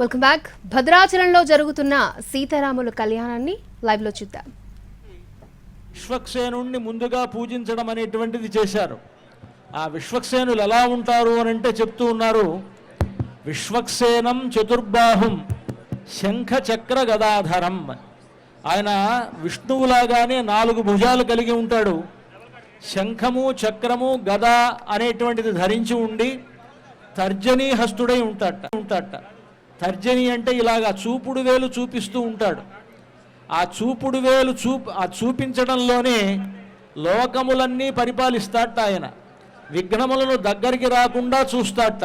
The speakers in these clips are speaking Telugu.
వెల్కమ్ బ్యాక్ భద్రాచలంలో జరుగుతున్న సీతారాముల కళ్యాణాన్ని లైవ్లో చూద్దాం. విశ్వక్సేనుణ్ణి ముందుగా పూజించడం అనేటువంటిది చేశారు. ఆ విశ్వక్సేనులు ఎలా ఉంటారు అని అంటే చెప్తూ ఉన్నారు. విశ్వక్సేనం చతుర్బాహుం శంఖ చక్ర గదాధరం. ఆయన విష్ణువులాగానే నాలుగు భుజాలు కలిగి ఉంటాడు. శంఖము చక్రము గద అనేటువంటిది ధరించి ఉండి తర్జనీ హస్తుడై ఉంటాట ఉంటాట. తర్జని అంటే ఇలాగా చూపుడు వేలు చూపిస్తూ ఉంటాడు. ఆ చూపుడు వేలు చూపు ఆ చూపించడంలోనే లోకములన్నీ పరిపాలిస్తాట ఆయన. విఘ్నములను దగ్గరికి రాకుండా చూస్తాట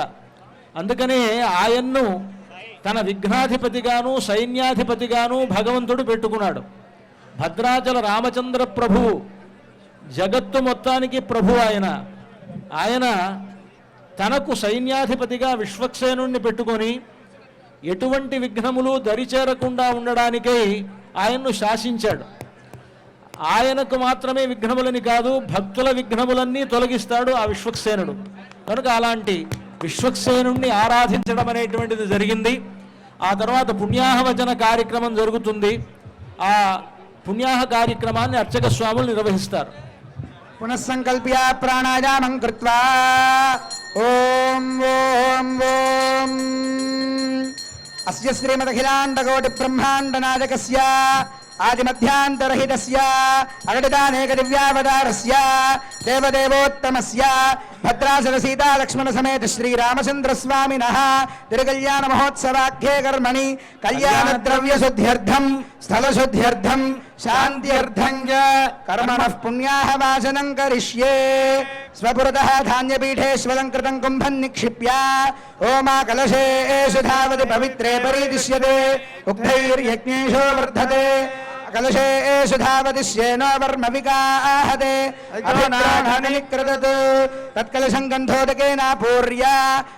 అందుకనే ఆయన్ను తన విఘ్నాధిపతిగాను సైన్యాధిపతిగాను భగవంతుడు పెట్టుకున్నాడు. భద్రాచల రామచంద్ర ప్రభువు జగత్తు మొత్తానికి ప్రభు ఆయన. ఆయన తనకు సైన్యాధిపతిగా విశ్వక్సేనుణ్ణి పెట్టుకొని ఎటువంటి విఘ్నములు దరిచేరకుండా ఉండడానికై ఆయన్ను శాసించాడు. ఆయనకు మాత్రమే విఘ్నములని కాదు భక్తుల విఘ్నములన్నీ తొలగిస్తాడు ఆ విశ్వక్సేనుడు. కనుక అలాంటి విశ్వక్సేనుణ్ణి ఆరాధించడం అనేటువంటిది జరిగింది. ఆ తర్వాత పుణ్యాహవచన కార్యక్రమం జరుగుతుంది. ఆ పుణ్యాహ కార్యక్రమాన్ని అర్చక స్వాములు నిర్వహిస్తారు. పునఃసంకల్ప్య ప్రాణాయామం కృత్వా. ఓం ఓం ఓం. అస్య శ్రీమదఖిలాండకోటి బ్రహ్మాండనాదకస్య ఆదిమధ్యాంతరహితస్య అగటితానేక దివ్యావతారస్య దేవదేవోత్తమస్య భద్రాచల సీతా లక్ష్మణ సమేత శ్రీరామచంద్ర స్వామినః తిరుకల్యాణ మహోత్సవాఖ్యే కర్మణి కళ్యాణ ద్రవ్య శుద్ధ్యర్థం స్థల శుద్ధ్యర్థం శాంత్యర్థం చ కర్మణః పుణ్యాహ వాచనం కరిష్యే స్వపురతః ధాన్యపీఠేష్వలంకృతం కుంభం నిక్షిప్య ఓమా కలశేషు ధావతి పవిత్రే పరీదిశ్యతే ఉగ్ధైర్యజ్ఞేషో వర్ధతే कलशेषु धावति श्येनो वर्मविकाहते अभिनाहनिकृतत् तत्कलशं गन्धोदकेन पूर्या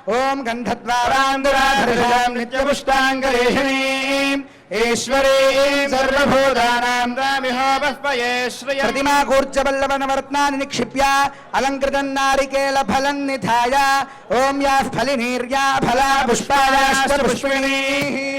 ॐ गन्धद्वारान्दुराधरिषाम् नित्यपुष्टाङ्गलेशनीम् ईश्वरीम् सर्वभूतानाम् रामिहोपस्मये निधाय। ॐ याः फलिनीर्या फला पुष्पायाश्च पुष्पिणीः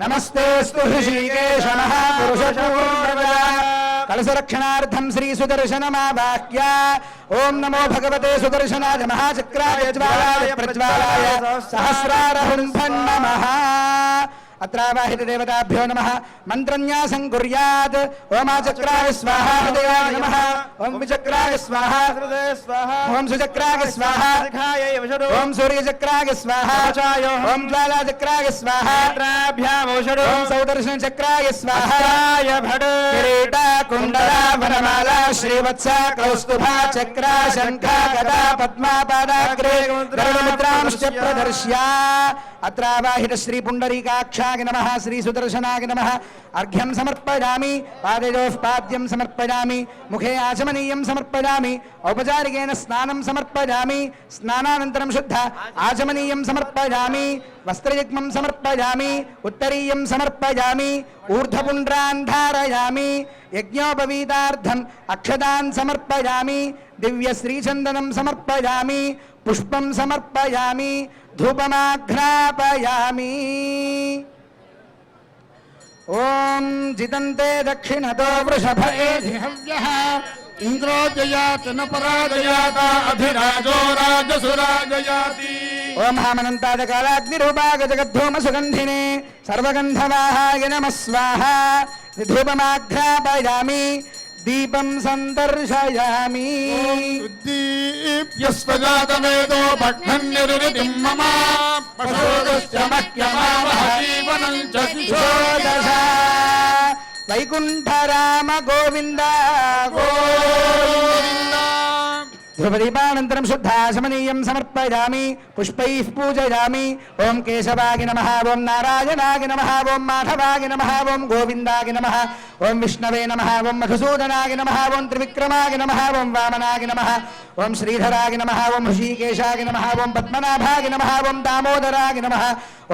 नमस्ते कलशरक्षणार्थम श्री सुदर्शन श्रीसुदर्शनमावाह्य ओं नमो भगवते सुदर्शनाय महाचक्रा ज्वालाय प्रज्वालाय। सहस्रारहुं नमः। अत्रावाहितदेवताभ्यो नमः। मन्त्रन्यासं कुर्यात्। ओमाचक्राय स्वाहा नमः। विचक्राय स्वाहा। हृदय स्वाहा। ॐ सुचक्राय स्वाहा। स्वाहा। स्वाहा। स्वाहा श्रीवत्स कौस्तुभा चक्र शंख गदा पद्मापादाग्रे गरुडमुद्रांश्च प्रदर्श्या। अत्रावाहित श्री पुण्डरीकाक्षाय नम श्री सुदर्शना नम। अर्घ्यम समर्पयामी, पादयो पाद्यम समर्पयामी, मुखे आचमनीय समर्पयामी औपचारिक स्नान समर्पया स्नानानन्तरं शुद्ध आचमनीयं समर्पया वस्त्रयुग्मं समर्पया उत्तरीयं समर्पयामि। ऊर्ध्वपुण्ड्रान् धारयामि। यज्ञोपवीतार्थम् अक्षतान् समर्पयामि। समर्पया पुष्प समर्पया धूपमाघ्रापया धूपमाघ्रापयामि। जितंते दक्षिण दक्षिणतो वृषभ एधिहव्यः इंद्रो जयात न पराजयाता अधिराजो राजसुराजयाति। ओम हामनंताद कालाग्निरूपाग जगद्धूम सुगंधिने सर्वगंधवाहाय नमः निधुपमाग्धा धूपमाघ्रापयामि दीपं सन्दर्शयामि। दीप्यस्वजातमेदो भग्नन्यरुदिं मम। पशोदश्च मह्यमावह షోడశ వైకుంఠరామ గోవింద. గో ध्रुवदीपानन्तरं शुद्धा समनीयं समर्पयामि पुष्पैः ओं केशवागि नम ॐ नारायणागि नमः ॐ माधवागि नमः ॐ गोविन्दागि नमः ॐ विष्णवे नम ओं मधुसूदनागि नमः ओं त्रिविक्रमागि नम ओं वामनागि नमः ॐ श्रीधरागि नम ओं ऋषिकेशागि नम ओं पद्मनाभागि नम ॐ दामोदरागि नम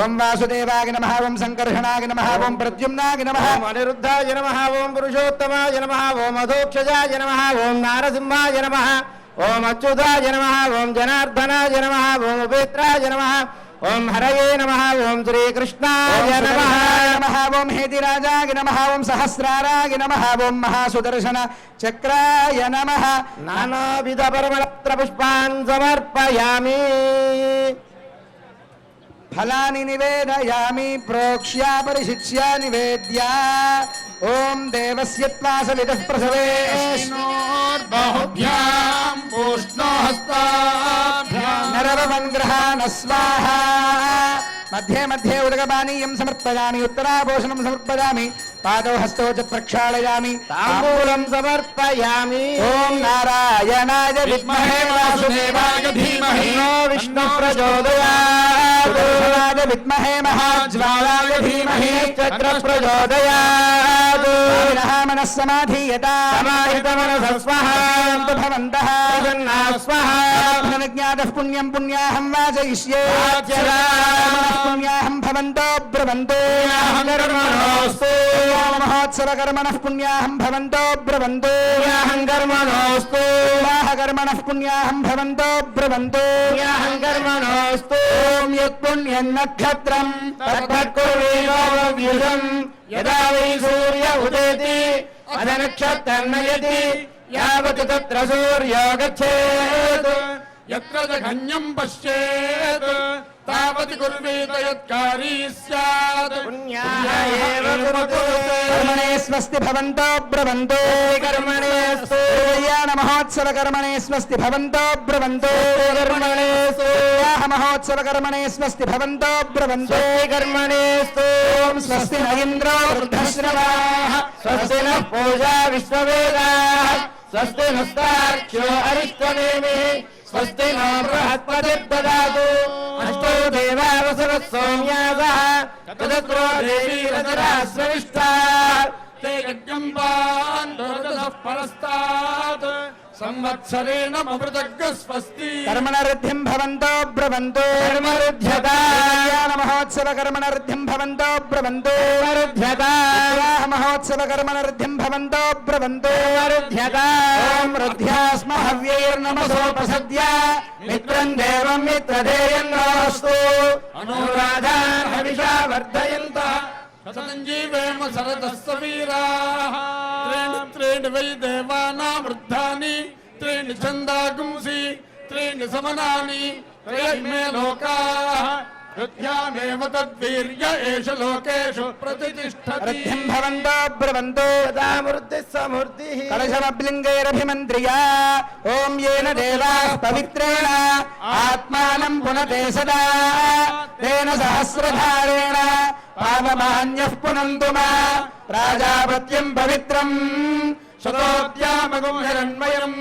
ओं वासुदेवागि नम ओं सङ्कर्षणागि नमः ओं प्रद्युम्नागि नम अनिरुद्धाय नमः ॐ पुरुषोत्तमाय नमः ॐ मधोक्षजाय नमः ॐ नारसिंहाय नमः ओम अच्युताय जनम ओम जनार्दन जनम ओम उपेत्राय जनम ओम हरये नम ओम श्रीकृष्णाय नम। नमः ओम हेतिराजाय नम ओम गि नम ओम महासुदर्शन चक्राय नम। नाध परमलत्र पुष्पान् फला फलानि प्रोक्ष्या परिशिष्या निवेद्या। ओम देवस्य प्रसवे। बहुभ्या। పూష్ణో స్వాహ మధ్యే మధ్యే ఉదగపానీయం సమర్పయామి ఉత్తరాభూషణం సమర్పయామి पादौ हस्तौ च प्रक्षालयामि। ताम्बूलं समर्पयामि। ॐ नारायणाय विद्महे वासुदेवाय धीमहि। नो विष्णु प्रचोदयात् विद्महे महाज्वालाय धीमहि। चक्र प्रचोदयात् मनः मनः समाधीयता। समाहितमनसस्वः भवन्तः। स्वः ప్రసన్నా స్వః జ్ఞాతః పుణ్యం పుణ్యాహం వాచయిష్యే పుణ్యాహం భవంతో బ్రవంతో. మహోత్సవ కర్మణః పుణ్యాహం భవంతో బ్రవంతో. కర్మణోస్తు కర్మణః పుణ్యాహం భవంతో బ్రవంతో. కర్మణోస్తు ఓం యత్ పుణ్యం నక్షత్రం యదా వై సూర్య ఉదేతి. అదనక్షత్రన్నయతి యావత్ తత్ర సూర్యో గచ్చేత్ యత్ర జఘన్యం పశ్యేత్ తావతి కుర్వేత యత్కారీ స్యాత్ పుణ్యాయ ఏవ కురుతే కర్మణే స్వస్తి భవంతో బ్రవంతో కర్మణే కళ్యాణ మహోత్సవ కర్మణే స్వస్తి భవంతో బ్రవంతో కర్మణే వివాహ మహోత్సవ కర్మణే స్వస్తి భవంతో బ్రవంతో కర్మణే ఓం స్వస్తి న ఇంద్రో వృద్ధశ్రవాః స్వస్తి న పూజా విశ్వవేదాః స్వస్తి स्वस्ति नो बृहस्पतिर्ददातु अष्टो देवावसरः सौम्यासः चतस्रो देवीवसरास्वविष्टा ते यज्ञम्बान् परस्तात् సంవత్సరేణ స్వస్తి కర్మణరుద్ధిం భవంతో బ్రవంతో. కర్మరుధ్యత మహోత్సవ కర్మణరుద్ధిం భవంతో బ్రవంతో. రుధ్యత మహోత్సవ కర్మణరుద్ధిం భవంతో బ్రవంతో. రుధ్యత రుధ్యాస్మ హవ్యైర్నమసోపసద్య మిత్రం దేవం మిత్రదేయం నోస్తు అనురాధాన్ హవిషా వర్ధయంత. शतञ्जीवेम शरदस्स वीराः त्रीणि त्रीणि वै देवानामृद्धानि त्रीणि छन्दागुंसि त्रीणि समनानि त्रयग्मे लोकाः। युध्यामेव तद्वीर्य एष लोकेषु प्रतिष्ठतिम् भवन्तो ब्रुवन्तो। यदा मूर्तिः समूर्तिः कलशमभ्लिङ्गैरभिमन्त्र्या ॐ येन देवाः पवित्रेण। आत्मानम् पुनते सदा। तेन सहस्रधारेण। పాదమాన్యః పునంతు మా రాజాపత్యం పవిత్రం శతోద్యామగుంహరణ్మయం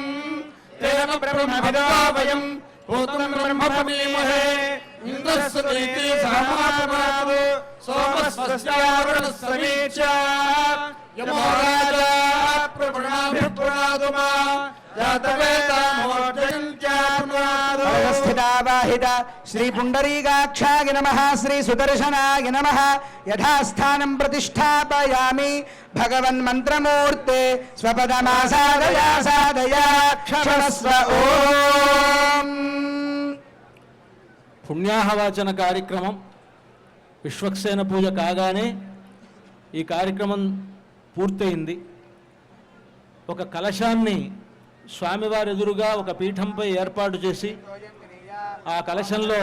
తేన బ్రహ్మభిదో వయం భూతం బ్రహ్మభమీమహే ఇంద్రస్వైతే సహమాపమాదు సోమస్వస్యారుణ సమీక్ష యమో రాజా ప్రణామి పురాదుమా జాతవేతామో స్థితావాహిత శ్రీ పుండరీకాక్షాయ నమ శ్రీ సుదర్శనాయ నమ యథాస్థానం ప్రతిష్టాపయామి. భగవన్ మంత్రమూర్తే స్వపదమాసాదయా సాదయా క్షమస్వ ఓం. పుణ్యాహవాచన కార్యక్రమం విశ్వక్సేన పూజ కాగానే ఈ కార్యక్రమం పూర్తయింది. ఒక కలశాన్ని స్వామివారి ఎదురుగా ఒక పీఠంపై ఏర్పాటు చేసి ఆ కలశంలో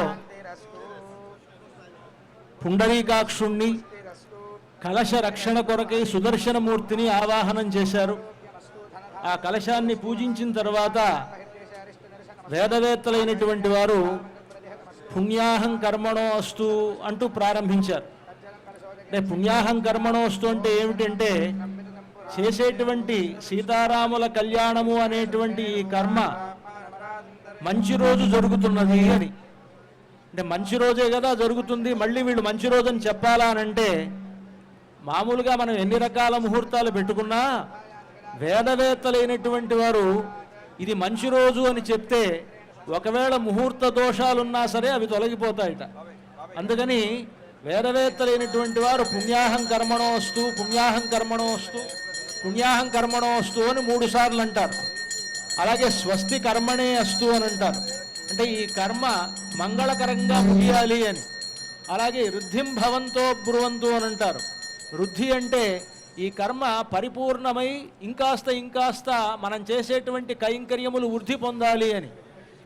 పుండరీకాక్షుణ్ణి కలశ రక్షణ కొరకై సుదర్శనమూర్తిని ఆవాహనం చేశారు. ఆ కలశాన్ని పూజించిన తర్వాత వేదవేత్తలైనటువంటి వారు పుణ్యాహం కర్మణో అస్తు అంటూ ప్రారంభించారు. అంటే పుణ్యాహం కర్మణో అస్తు అంటే ఏమిటంటే చేసేటువంటి సీతారాముల కళ్యాణము అనేటువంటి ఈ కర్మ మంచి రోజు జరుగుతున్నది అని. అంటే మంచి రోజే కదా జరుగుతుంది మళ్ళీ వీళ్ళు మంచి రోజు అని చెప్పాలా అని అంటే మామూలుగా మనం ఎన్ని రకాల ముహూర్తాలు పెట్టుకున్నా వేదవేత్తలైనటువంటి వారు ఇది మంచి రోజు అని చెప్తే ఒకవేళ ముహూర్త దోషాలున్నా సరే అవి తొలగిపోతాయట. అందుకని వేదవేత్తలైనటువంటి వారు పుణ్యాహం కర్మణోస్తు పుణ్యాహం కర్మణోస్తు పుణ్యాహం కర్మణోస్తు అని మూడు సార్లు అంటారు. అలాగే స్వస్తి కర్మణే అస్తు అని అంటారు. అంటే ఈ కర్మ మంగళకరంగా ముగియాలి అని. అలాగే వృద్ధిం భవంతో బ్రువంతు అని అంటారు. వృద్ధి అంటే ఈ కర్మ పరిపూర్ణమై ఇంకాస్త ఇంకాస్త మనం చేసేటువంటి కైంకర్యములు వృద్ధి పొందాలి అని.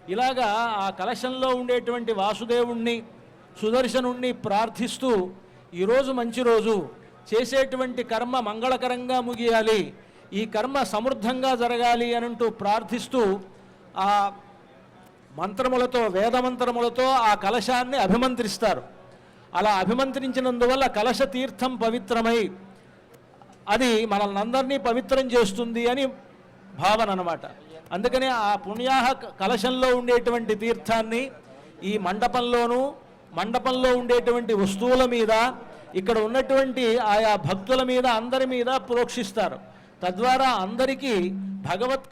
ఇలాగా ఆ కలశంలో ఉండేటువంటి వాసుదేవుణ్ణి సుదర్శనుణ్ణి ప్రార్థిస్తూ ఈరోజు మంచి రోజు. చేసేటువంటి కర్మ మంగళకరంగా ముగియాలి. ఈ కర్మ సమృద్ధంగా జరగాలి అనంటూ ప్రార్థిస్తూ ఆ మంత్రములతో వేదమంత్రములతో ఆ కలశాన్ని అభిమంత్రిస్తారు. అలా అభిమంత్రించినందువల్ల కలశ తీర్థం పవిత్రమై అది మనల్ని అందరినీ పవిత్రం చేస్తుంది అని భావన అనమాట అందుకనే ఆ పుణ్యాహ క- కలశంలో ఉండేటువంటి తీర్థాన్ని ఈ మండపంలోనూ మండపంలో ఉండేటువంటి వస్తువుల మీద ఇక్కడ ఉన్నటువంటి ఆయా భక్తుల మీద అందరి మీద ప్రోక్షిస్తారు. తద్వారా అందరికీ భగవత్